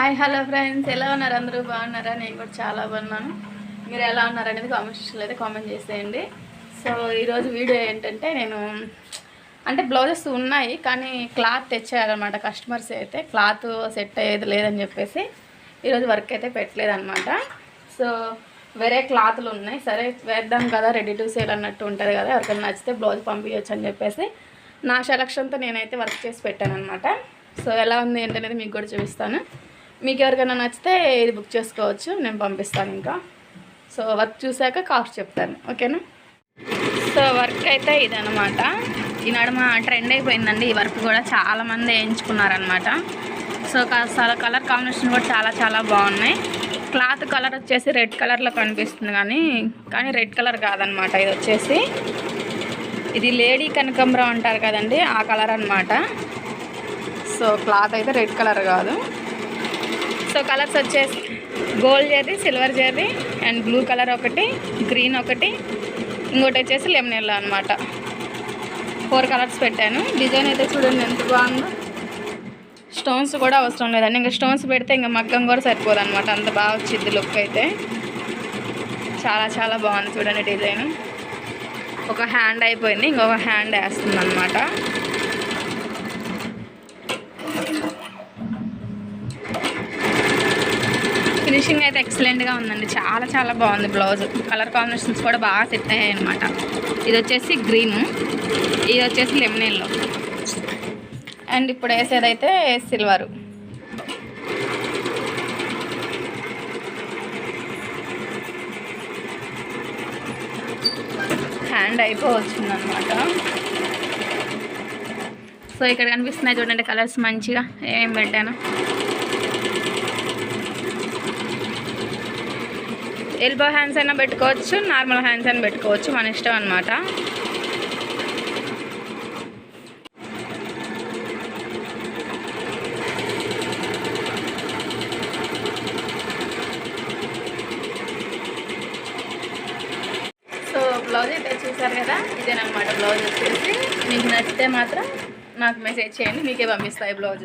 Hi hello friends. ఎలా ఉన్నారు? అందరూ బాగున్నారా? నేను కూడా చాలా బాగున్నాను. మీరు ఎలా ఉన్నారు అనేది కామెంట్ సెక్షన్లో అయితే కామెంట్ చేసేయండి. సో ఈరోజు వీడియో ఏంటంటే నేను అంటే బ్లౌజెస్ ఉన్నాయి కానీ క్లాత్ తెచ్చేయాలన్నమాట. కస్టమర్స్ అయితే క్లాత్ సెట్ అయ్యేది లేదని చెప్పేసి ఈరోజు వర్క్ అయితే పెట్టలేదన్నమాట. సో వేరే క్లాత్లు ఉన్నాయి. సరే వేద్దాం కదా రెడీ టు సేల్ అన్నట్టు ఉంటుంది కదా. ఎవరికైనా నచ్చితే బ్లౌజ్ పంపించవచ్చు అని చెప్పేసి నా సెలక్షన్తో నేనైతే వర్క్ చేసి పెట్టాను అనమాట సో ఎలా ఉంది ఏంటనేది మీకు కూడా చూపిస్తాను. మీకు ఎవరికైనా నచ్చితే ఇది బుక్ చేసుకోవచ్చు నేను పంపిస్తాను ఇంకా. సో వర్క్ చూశాక కాస్ట్ చెప్తాను ఓకేనా? సో వర్క్ అయితే ఇదనమాట ఈనాడు మా ట్రెండ్ అయిపోయిందండి ఈ వర్క్ కూడా చాలామంది వేయించుకున్నారనమాట సో కాస్త కలర్ కాంబినేషన్ కూడా చాలా చాలా బాగున్నాయి. క్లాత్ కలర్ వచ్చేసి రెడ్ కలర్లో కనిపిస్తుంది కానీ కానీ రెడ్ కలర్ కాదనమాట ఇది వచ్చేసి. ఇది లేడీ కనకంబరం అంటారు కదండి ఆ కలర్ అన్నమాట. సో క్లాత్ అయితే రెడ్ కలర్ కాదు. సో కలర్స్ వచ్చేసి gold zari silver zari and blue colour ఒకటి గ్రీన్ ఒకటి. ఇంకోటి వచ్చేసి లెమన్ ఎల్లో అనమాట ఫోర్ కలర్స్ పెట్టాను. డిజైన్ అయితే చూడండి ఎంత బాగుందో. స్టోన్స్ కూడా అవసరం లేదండి. ఇంకా స్టోన్స్ పెడితే ఇంకా మగ్గం కూడా సరిపోదు అనమాట అంత బాగా వచ్చింది లుక్ అయితే. చాలా చాలా బాగుంది చూడండి డిజైన్ ఒక హ్యాండ్ అయిపోయింది. ఇంకొక హ్యాండ్ వేస్తుంది అనమాట ఫినిషింగ్ అయితే ఎక్సలెంట్గా ఉందండి. చాలా చాలా బాగుంది బ్లౌజ్. కలర్ కాంబినేషన్స్ కూడా బాగా సెట్ అయ్యాయి అనమాట ఇది వచ్చేసి గ్రీన్ ఇది వచ్చేసి లెమన్ ఎల్లో అండ్ ఇప్పుడు వేసేదైతే సిల్వరు హ్యాండ్ అయిపోవచ్చిందనమాట సో ఇక్కడ కనిపిస్తున్నాయి చూడండి కలర్స్ మంచిగా. ఏమేమి పెట్టాను. ఎల్బో హ్యాండ్స్ అయినా పెట్టుకోవచ్చు నార్మల్ హ్యాండ్స్ అయినా పెట్టుకోవచ్చు మన ఇష్టం అనమాట సో బ్లౌజ్ అయితే చూసారు కదా? ఇదేనమాట బ్లౌజ్ వచ్చేసి. మీకు నచ్చితే మాత్రం నాకు మెసేజ్ చేయండి మీకే పంపిస్తాయి బ్లౌజ్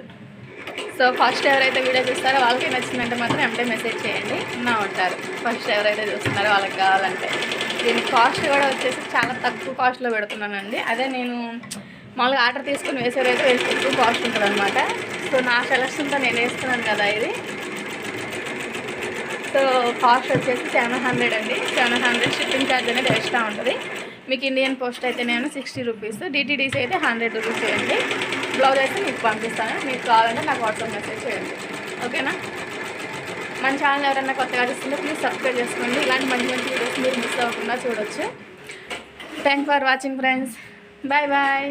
సో ఫస్ట్ ఎవరైతే వీడియో చూస్తారో వాళ్ళకి నచ్చిందంటే మాత్రం ఎంటే మెసేజ్ చేయండి. నా ఉంటారు. ఫస్ట్ ఎవరైతే చూస్తున్నారో వాళ్ళకి కావాలంటే. దీని కాస్ట్ కూడా వచ్చేసి చాలా తక్కువ కాస్ట్లో పెడుతున్నానండి. అదే నేను మామూలుగా ఆర్డర్ తీసుకుని వేసేదైతే వేసి ఎక్కువ కాస్ట్ ఉంటుంది అనమాట సో నా సెలక్షన్తో నేను వేస్తున్నాను కదా ఇది. సో కాస్ట్ వచ్చేసి సెవెన్ హండ్రెడ్ అండి. సెవెన్ హండ్రెడ్ షిప్పింగ్ ఛార్జ్ అనేది ఎక్స్ట్రా ఉంటుంది. మీకు ఇండియన్ పోస్ట్ అయితే నేను సిక్స్టీ రూపీస్ డిటీడీసీ అయితే హండ్రెడ్ రూపీస్ చేయండి బ్లౌజ్ అయితే మీకు పంపిస్తాను. మీకు కావాలంటే నాకు వాట్సాప్ మెసేజ్ చేయండి. ఓకేనా? మన ఛానల్ ఎవరైనా కొత్తగా చూస్తుంటే ప్లీజ్ సబ్స్క్రైబ్ చేసుకోండి. ఇలాంటి మంచి మంచి వీడియోస్ మీరు మిస్ అవ్వకుండా చూడొచ్చు. Thank for watching friends bye bye